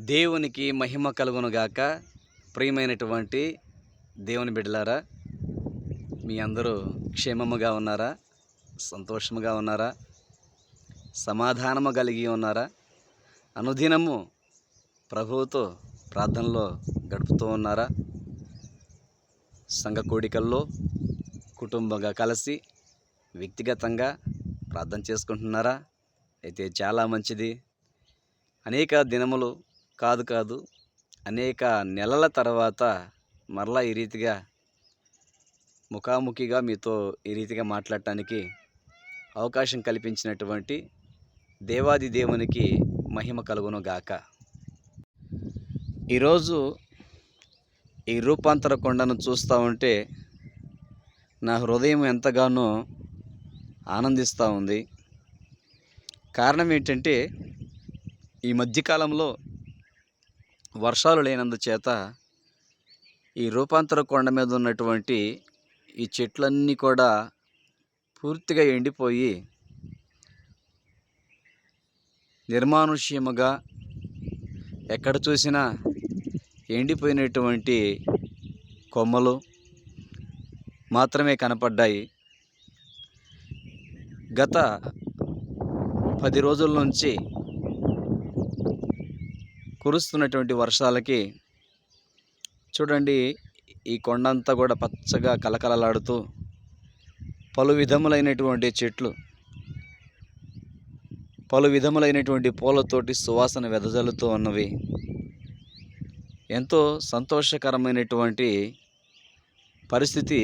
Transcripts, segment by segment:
దేవునికి మహిమ కలుగునుగాక ప్రియమైనటువంటి దేవుని బిడ్డలారా మీ అందరూ క్షేమముగా ఉన్నారా? సంతోషముగా ఉన్నారా? సమాధానము కలిగి ఉన్నారా? అనుదినము ప్రభువుతో ప్రార్థనలో గడుపుతూ ఉన్నారా? సంఘ కోడికల్లో కుటుంబంగా కలిసి వ్యక్తిగతంగా ప్రార్థన చేసుకుంటున్నారా? అయితే చాలా మంచిది. అనేక దినములు కాదు కాదు అనేక నెలల తర్వాత మరలా ఈ రీతిగా ముఖాముఖిగా మీతో ఈ రీతిగా మాట్లాడటానికి అవకాశం కల్పించినటువంటి దేవాది దేవునికి మహిమ కలుగును గాక. ఈరోజు ఈ రూపాంతర కొండను చూస్తూ ఉంటే నా హృదయం ఎంతగానో ఆనందిస్తూ ఉంది. కారణం ఏంటంటే ఈ మధ్యకాలంలో వర్షాలు లేనందుచేత ఈ రూపాంతర కొండ మీద ఉన్నటువంటి ఈ చెట్లన్నీ కూడా పూర్తిగా ఎండిపోయి నిర్మానుష్యముగా ఎక్కడ చూసినా ఎండిపోయినటువంటి కొమ్మలు మాత్రమే కనపడ్డాయి. గత పది రోజుల నుంచి కురుస్తున్నటువంటి వర్షాలకి చూడండి ఈ కొండంతా కూడా పచ్చగా కలకలలాడుతూ పలు విధములైనటువంటి చెట్లు పలు విధములైనటువంటి పూలతోటి సువాసన వెదజల్లుతూ ఉన్నవి. ఎంతో సంతోషకరమైనటువంటి పరిస్థితి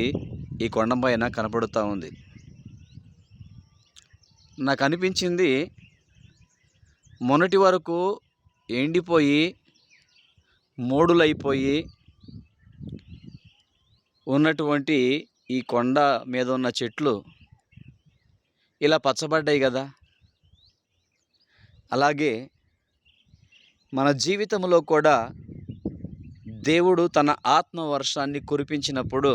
ఈ కొండపైన కనపడుతూ ఉంది. నాకు అనిపించింది మొన్నటి వరకు ఎండిపోయి మోడులైపోయి ఉన్నటువంటి ఈ కొండ మీద ఉన్న చెట్లు ఇలా పచ్చబడ్డాయి కదా. అలాగే మన జీవితంలో కూడా దేవుడు తన ఆత్మ వర్షాన్ని కురిపించినప్పుడు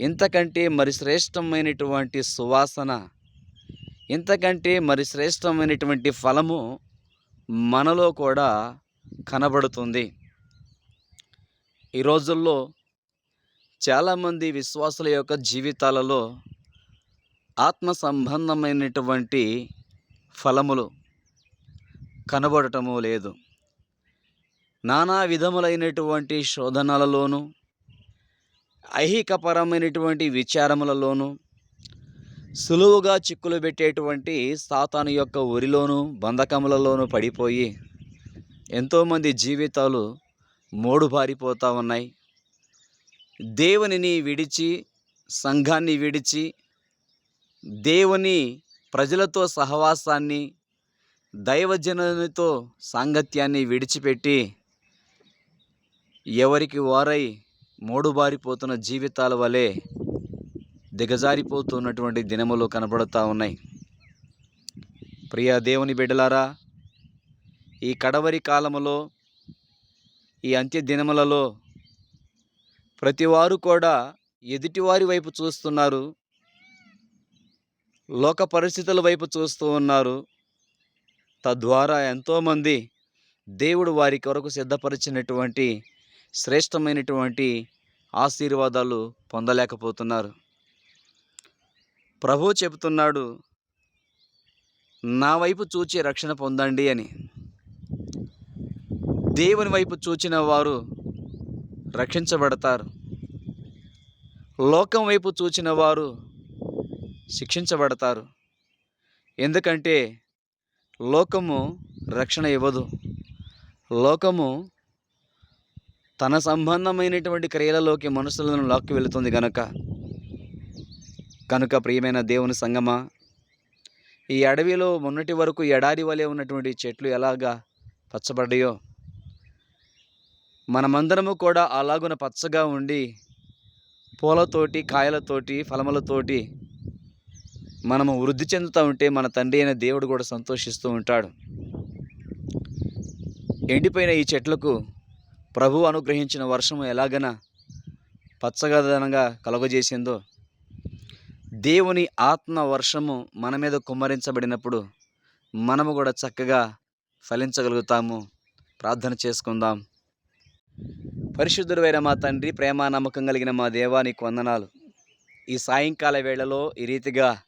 ఇంతకంటే మరి శ్రేష్టమైనటువంటి సువాసన ఇంతకంటే మరి శ్రేష్టమైనటువంటి ఫలము మనలో కూడా కనబడుతుంది. ఈ రోజుల్లో చాలామంది విశ్వాసుల యొక్క జీవితాలలో ఆత్మ సంబంధమైనటువంటి ఫలములు కనబడటము లేదు. నానా విధములైనటువంటి శోధనలలోనూ ఐహికపరమైనటువంటి విచారములలోనూ సులువుగా చిక్కులు పెట్టేటువంటి సాతాను యొక్క ఉరిలోనూ బంధకములలోనూ పడిపోయి ఎంతోమంది జీవితాలు మోడుబారిపోతూ ఉన్నాయి. దేవునిని విడిచి సంఘాన్ని విడిచి దేవుని ప్రజలతో సహవాసాన్ని దైవజనునితో సాంగత్యాన్ని విడిచిపెట్టి ఎవరికి వారై మోడుబారిపోతున్న జీవితాల వలె దిగజారిపోతున్నటువంటి దినములు కనబడుతూ ఉన్నాయి. ప్రియ దేవుని బిడ్డలారా ఈ కడవరి కాలములో ఈ అంత్య దినములలో ప్రతివారు కూడా ఎదుటివారి వైపు చూస్తున్నారు. లోక పరిస్థితుల వైపు చూస్తూ ఉన్నారు. తద్వారా ఎంతోమంది దేవుడు వారి కొరకు సిద్ధపరిచినటువంటి శ్రేష్టమైనటువంటి ఆశీర్వాదాలు పొందలేకపోతున్నారు. ప్రభు చెబుతున్నాడు నా వైపు చూచి రక్షణ పొందండి అని. దేవుని వైపు చూచిన వారు రక్షించబడతారు. లోకం వైపు చూచిన వారు శిక్షించబడతారు. ఎందుకంటే లోకము రక్షణ ఇవ్వదు. లోకము తన సంబంధమైనటువంటి క్రియలలోకి మనుషులను లాక్కి వెళుతుంది గనక. కనుక ప్రియమైన దేవుని సంగమా ఈ అడవిలో మొన్నటి వరకు ఎడారి వలె ఉన్నటువంటి చెట్లు ఎలాగా పచ్చబడ్డాయో మనమందరము కూడా అలాగున పచ్చగా ఉండి పూలతోటి కాయలతోటి ఫలములతోటి మనము వృద్ధి చెందుతూ ఉంటే మన తండ్రి అయిన దేవుడు కూడా సంతోషిస్తూ ఉంటాడు. ఎండిపోయిన ఈ చెట్లకు ప్రభు అనుగ్రహించిన వర్షము ఎలాగన పచ్చగదనంగా కలుగజేసిందో దేవుని ఆత్మ వర్షము మన మీద కుమ్మరించబడినప్పుడు మనము కూడా చక్కగా ఫలించగలుగుతాము. ప్రార్థన చేసుకుందాం. పరిశుద్ధుడైన మా తండ్రి ప్రేమ నమ్మకం కలిగిన మా దేవానికి వందనాలు. ఈ సాయంకాల వేళలో ఈ రీతిగా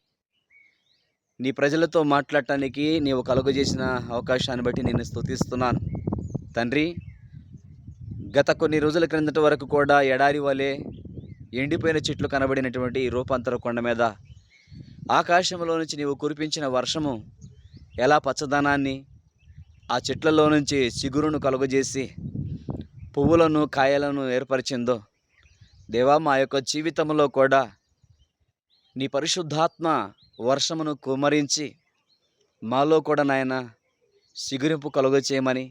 నీ ప్రజలతో మాట్లాడటానికి నీవు కలుగజేసిన అవకాశాన్ని బట్టి నేను స్తుతిస్తున్నాను. తండ్రి గత కొన్ని రోజుల క్రిందట వరకు కూడా ఎడారి వలె ఎండిపోయిన చెట్లు కనబడినటువంటి ఈ రూపాంతర కొండ మీద ఆకాశంలో నుంచి నీవు కురిపించిన వర్షము ఎలా పచ్చదనాన్ని ఆ చెట్లలో నుంచి చిగురును కలుగజేసి పువ్వులను కాయలను ఏర్పరిచిందో దేవా మా యొక్క జీవితంలో కూడా నీ పరిశుద్ధాత్మ వర్షమును కుమరించి మాలో కూడా నాయన సిగురింపు కలుగ చేయమని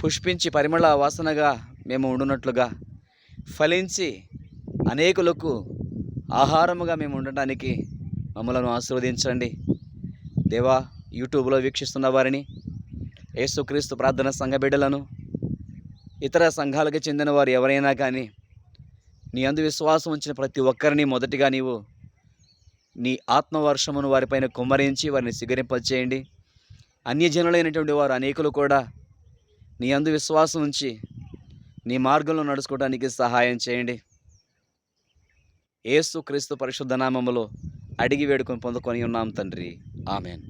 పుష్పించి పరిమళ వాసనగా మేము ఉండునట్లుగా ఫలించి అనేకులకు ఆహారముగా మేము ఉండటానికి మమ్మలను ఆశీర్వదించండి. దేవా యూట్యూబ్లో వీక్షిస్తున్న వారిని యేసుక్రీస్తు ప్రార్థన సంఘ బిడ్డలను ఇతర సంఘాలకు చెందిన వారు ఎవరైనా కానీ నీ అందు విశ్వాసం ఉంచిన ప్రతి ఒక్కరిని మొదటిగా నీవు నీ ఆత్మవర్షమును వారిపైన కుమ్మరించి వారిని సిగరింపచేయండి అన్యజనులైనటువంటి వారు అనేకులు కూడా నీ అందు విశ్వాసం ఉంచి నీ మార్గంలో నడుచుకోవడానికి సహాయం చేయండి. ఏసు క్రీస్తు పరిశుద్ధ నామములో అడిగి వేడుకొని పొందుకొని ఉన్నాం తండ్రి. ఆమెన్.